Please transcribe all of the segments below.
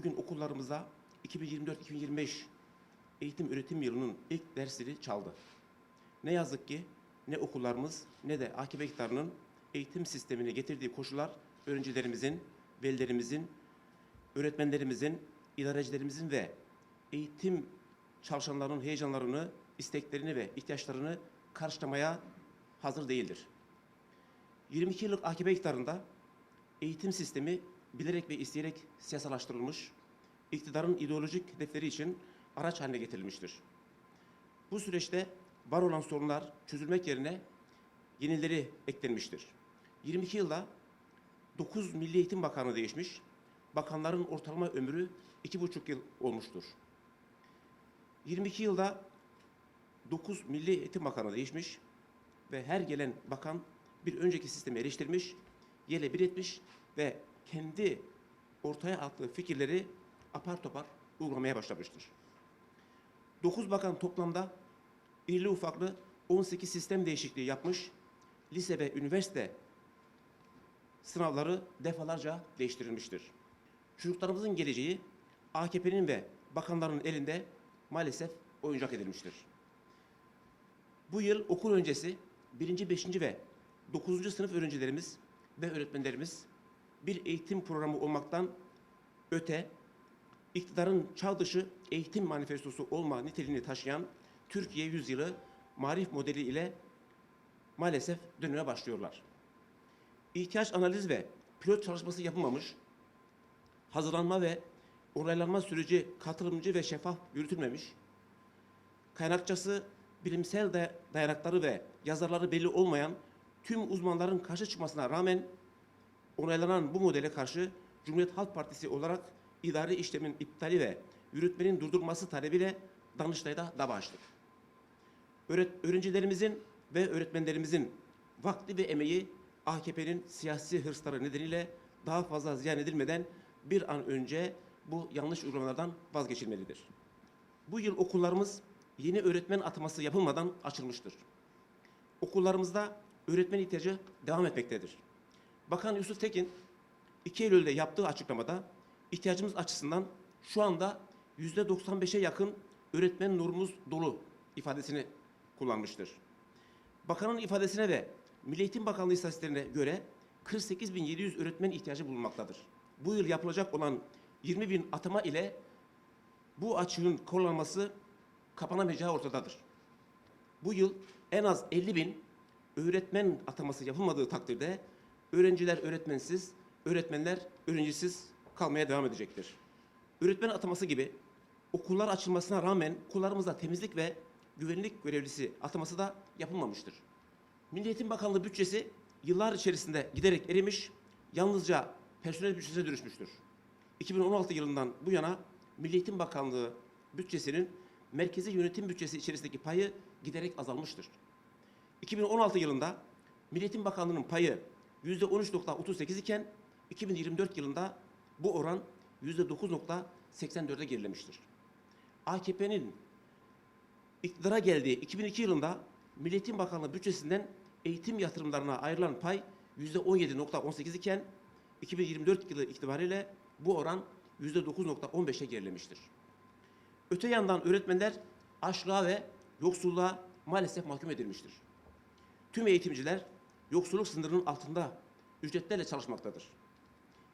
bugün okullarımızda 2024-2025 eğitim öğretim yılının ilk dersleri çaldı. Ne yazık ki ne okullarımız ne de AKP iktidarının eğitim sistemine getirdiği koşullar öğrencilerimizin, velilerimizin, öğretmenlerimizin, idarecilerimizin ve eğitim çalışanlarının heyecanlarını, isteklerini ve ihtiyaçlarını karşılamaya hazır değildir. 22 yıllık AKP iktidarında eğitim sistemi bilerek ve isteyerek siyasalaştırılmış, iktidarın ideolojik hedefleri için araç haline getirilmiştir. Bu süreçte var olan sorunlar çözülmek yerine yenileri eklenmiştir. 22 yılda 9 Milli Eğitim Bakanı değişmiş, bakanların ortalama ömrü 2,5 yıl olmuştur. 22 yılda 9 Milli Eğitim Bakanı değişmiş ve her gelen bakan bir önceki sistemi eleştirmiş, yele bir etmiş ve kendi ortaya attığı fikirleri apar topar uygulamaya başlamıştır. 9 bakan toplamda irili ufaklı 18 sistem değişikliği yapmış, lise ve üniversite sınavları defalarca değiştirilmiştir. Çocuklarımızın geleceği AKP'nin ve bakanların elinde maalesef oyuncak edilmiştir. Bu yıl okul öncesi 1. 5. ve 9. sınıf öğrencilerimiz ve öğretmenlerimiz bir eğitim programı olmaktan öte iktidarın çağ dışı eğitim manifestosu olma niteliğini taşıyan Türkiye yüzyılı marif modeli ile maalesef döneme başlıyorlar. İhtiyaç analiz ve pilot çalışması yapılmamış, hazırlanma ve onaylanma süreci katılımcı ve şeffaf yürütülmemiş, kaynakçası bilimsel de dayanakları ve yazarları belli olmayan tüm uzmanların karşı çıkmasına rağmen onaylanan bu modele karşı Cumhuriyet Halk Partisi olarak idari işlemin iptali ve yürütmenin durdurulması talebiyle Danıştay'da dava açtık. Öğrencilerimizin ve öğretmenlerimizin vakti ve emeği AKP'nin siyasi hırsları nedeniyle daha fazla ziyan edilmeden bir an önce bu yanlış uygulamalardan vazgeçilmelidir. Bu yıl okullarımız yeni öğretmen ataması yapılmadan açılmıştır. Okullarımızda öğretmen ihtiyacı devam etmektedir. Bakan Yusuf Tekin 2 Eylül'de yaptığı açıklamada ihtiyacımız açısından şu anda yüzde 95'e yakın öğretmen nurumuz dolu ifadesini kullanmıştır. Bakanın ifadesine ve Milli Eğitim Bakanlığı istatistiklerine göre 48.700 öğretmen ihtiyacı bulunmaktadır. Bu yıl yapılacak olan 20.000 atama ile bu açığın kullanılması kapanamayacağı ortadadır. Bu yıl en az 50 bin öğretmen ataması yapılmadığı takdirde öğrenciler öğretmensiz, öğretmenler öğrencisiz kalmaya devam edecektir. Öğretmen ataması gibi okullar açılmasına rağmen okullarımızda temizlik ve güvenlik görevlisi ataması da yapılmamıştır. Milli Eğitim Bakanlığı bütçesi yıllar içerisinde giderek erimiş, yalnızca personel bütçesine dönüşmüştür. 2016 yılından bu yana Milli Eğitim Bakanlığı bütçesinin merkezi yönetim bütçesi içerisindeki payı giderek azalmıştır. 2016 yılında Milli Eğitim Bakanlığı'nın payı %13.38 iken 2024 yılında bu oran %9.84'e gerilemiştir. AKP'nin iktidara geldiği 2002 yılında Milli Eğitim Bakanlığı bütçesinden eğitim yatırımlarına ayrılan pay %17.18 iken 2024 yılı itibariyle bu oran %9.15'e gerilemiştir. Öte yandan öğretmenler açlığa ve yoksulluğa maalesef mahkum edilmiştir. Tüm eğitimciler yoksulluk sınırının altında ücretlerle çalışmaktadır.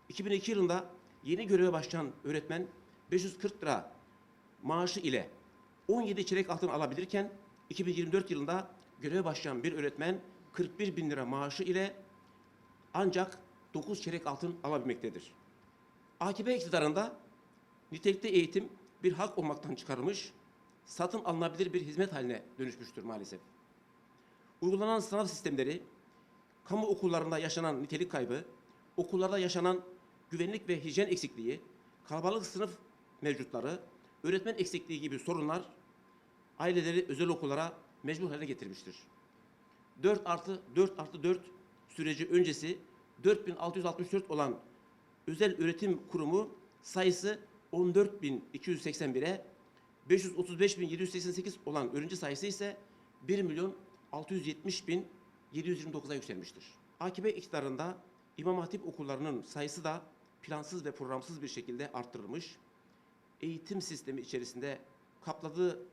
2002 yılında yeni göreve başlayan öğretmen 540 lira maaşı ile 17 çeyrek altın alabilirken 2024 yılında göreve başlayan bir öğretmen 41 bin lira maaşı ile ancak 9 çeyrek altın alabilmektedir. AKP iktidarında nitelikli eğitim bir hak olmaktan çıkarılmış, satın alınabilir bir hizmet haline dönüşmüştür maalesef. Uygulanan sınav sistemleri, kamu okullarında yaşanan nitelik kaybı, okullarda yaşanan güvenlik ve hijyen eksikliği, kalabalık sınıf mevcutları, öğretmen eksikliği gibi sorunlar aileleri özel okullara mecbur hale getirmiştir. 4 artı 4 artı 4 süreci öncesi 4664 olan özel öğretim kurumu sayısı 14281'e 535.788 olan öğrenci sayısı ise 1 milyon 670 bin 729'a yükselmiştir. AKP iktidarında İmam Hatip okullarının sayısı da plansız ve programsız bir şekilde arttırılmış. Eğitim sistemi içerisinde kapladığı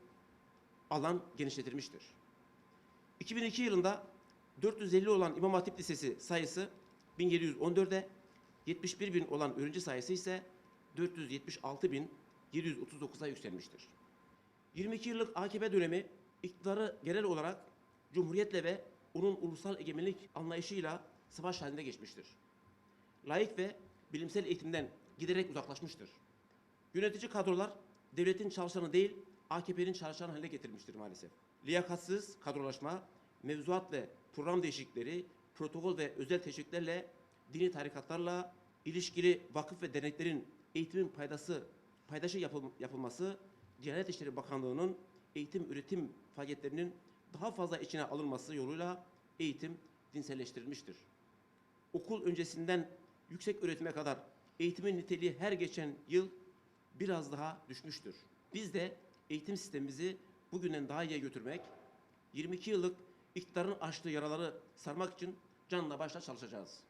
alan genişletilmiştir. 2002 yılında 450 olan İmam Hatip Lisesi sayısı 1714'e, 71 bin olan öğrenci sayısı ise 476.739'a yükselmiştir. 22 yıllık AKP dönemi iktidarı genel olarak Cumhuriyetle ve onun ulusal egemenlik anlayışıyla savaş halinde geçmiştir. Laik ve bilimsel eğitimden giderek uzaklaşmıştır. Yönetici kadrolar devletin çalışanı değil, AKP'nin çalışanı haline getirmiştir maalesef. Liyakatsız kadrolaşma, mevzuat ve program değişiklikleri, protokol ve özel teşviklerle, dini tarikatlarla ilişkili vakıf ve derneklerin eğitimin paydası, paydaşı yapıl- yapılması, Diyanet İşleri Bakanlığı'nın eğitim üretim faaliyetlerinin daha fazla içine alınması yoluyla eğitim dinselleştirilmiştir. Okul öncesinden yüksek öğretime kadar eğitimin niteliği her geçen yıl biraz daha düşmüştür. Biz de eğitim sistemimizi bugünden daha iyiye götürmek, 22 yıllık iktidarın açtığı yaraları sarmak için canla başla çalışacağız.